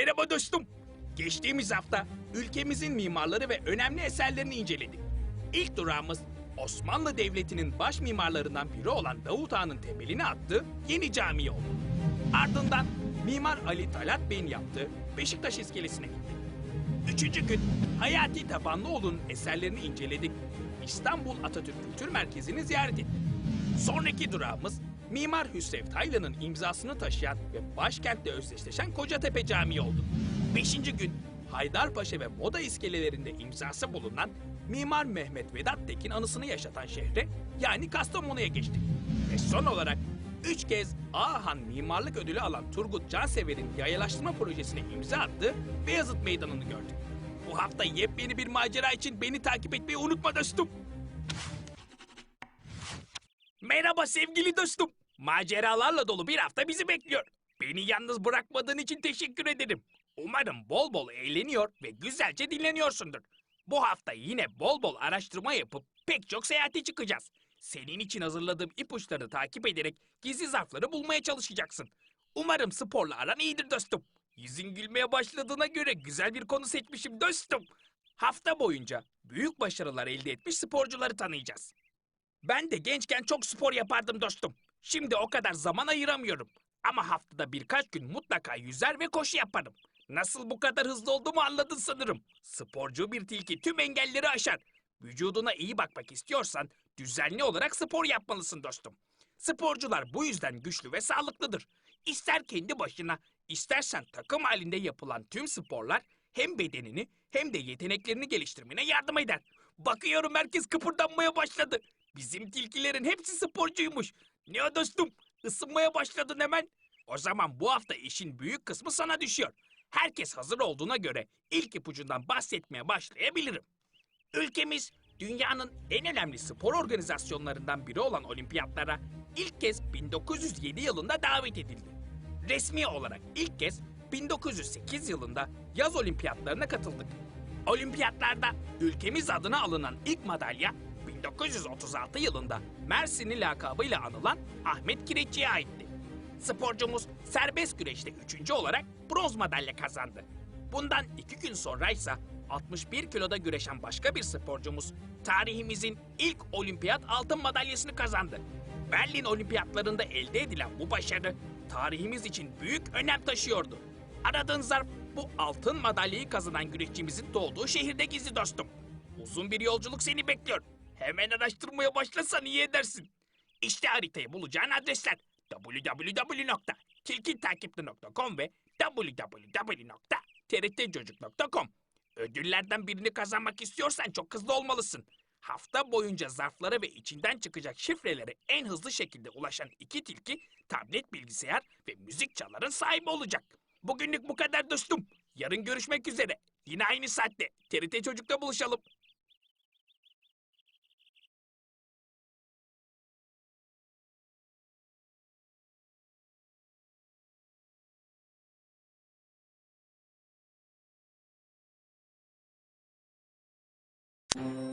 Merhaba dostum. Geçtiğimiz hafta ülkemizin mimarları ve önemli eserlerini inceledik. İlk durağımız Osmanlı Devleti'nin baş mimarlarından biri olan Davut Ağa'nın temelini attığı yeni cami oldu. Ardından Mimar Ali Talat Bey'in yaptığı Beşiktaş iskelesine gittik. Üçüncü gün Hayati Tabanlıoğlu'nun eserlerini inceledik. İstanbul Atatürk Kültür Merkezi'ni ziyaret ettik. Sonraki durağımız Mimar Hüsrev Taylan'ın imzasını taşıyan ve başkentle özdeşleşen Kocatepe Camii oldu. Beşinci gün Haydarpaşa ve Moda iskelelerinde imzası bulunan Mimar Mehmet Vedat Tekin anısını yaşatan şehre yani Kastamonu'ya geçtik. Ve son olarak üç kez Ağahan Mimarlık Ödülü alan Turgut Cansever'in yayalaştırma projesine imza attığı Beyazıt Meydanı'nı gördük. Bu hafta yepyeni bir macera için beni takip etmeyi unutma dostum. Merhaba sevgili dostum. Maceralarla dolu bir hafta bizi bekliyor. Beni yalnız bırakmadığın için teşekkür ederim. Umarım bol bol eğleniyor ve güzelce dinleniyorsundur. Bu hafta yine bol bol araştırma yapıp pek çok seyahate çıkacağız. Senin için hazırladığım ipuçlarını takip ederek gizli zarfları bulmaya çalışacaksın. Umarım sporla aran iyidir dostum. Yüzün gülmeye başladığına göre güzel bir konu seçmişim dostum. Hafta boyunca büyük başarılar elde etmiş sporcuları tanıyacağız. Ben de gençken çok spor yapardım dostum. Şimdi o kadar zaman ayıramıyorum. Ama haftada birkaç gün mutlaka yüzer ve koşu yaparım. Nasıl bu kadar hızlı olduğumu anladın sanırım. Sporcu bir tilki tüm engelleri aşar. Vücuduna iyi bakmak istiyorsan düzenli olarak spor yapmalısın dostum. Sporcular bu yüzden güçlü ve sağlıklıdır. İster kendi başına, istersen takım halinde yapılan tüm sporlar hem bedenini hem de yeteneklerini geliştirmene yardım eder. Bakıyorum herkes kıpırdanmaya başladı. Bizim tilkilerin hepsi sporcuymuş. Ne o dostum? Isınmaya başladın hemen. O zaman bu hafta işin büyük kısmı sana düşüyor. Herkes hazır olduğuna göre ilk ipucundan bahsetmeye başlayabilirim. Ülkemiz dünyanın en önemli spor organizasyonlarından biri olan olimpiyatlara ilk kez 1907 yılında davet edildi. Resmi olarak ilk kez 1908 yılında yaz olimpiyatlarına katıldık. Olimpiyatlarda ülkemiz adına alınan ilk madalya 1936 yılında Mersinli lakabıyla anılan Ahmet Kireççi'ye aitti. Sporcumuz serbest güreşte üçüncü olarak bronz madalya kazandı. Bundan iki gün sonra ise 61 kiloda güreşen başka bir sporcumuz tarihimizin ilk olimpiyat altın madalyasını kazandı. Berlin olimpiyatlarında elde edilen bu başarı tarihimiz için büyük önem taşıyordu. Aradığın zarf bu altın madalyayı kazanan güreşçimizin doğduğu şehirde gizli dostum. Uzun bir yolculuk seni bekliyor. Hemen araştırmaya başlasan iyi edersin. İşte haritayı bulacağın adresler www.tilkitakipli.com ve www.trtcocuk.com Ödüllerden birini kazanmak istiyorsan çok hızlı olmalısın. Hafta boyunca zarflara ve içinden çıkacak şifrelere en hızlı şekilde ulaşan iki tilki tablet bilgisayar ve müzik çaların sahibi olacak. Bugünlük bu kadar dostum. Yarın görüşmek üzere. Yine aynı saatte TRT Çocuk'ta buluşalım. you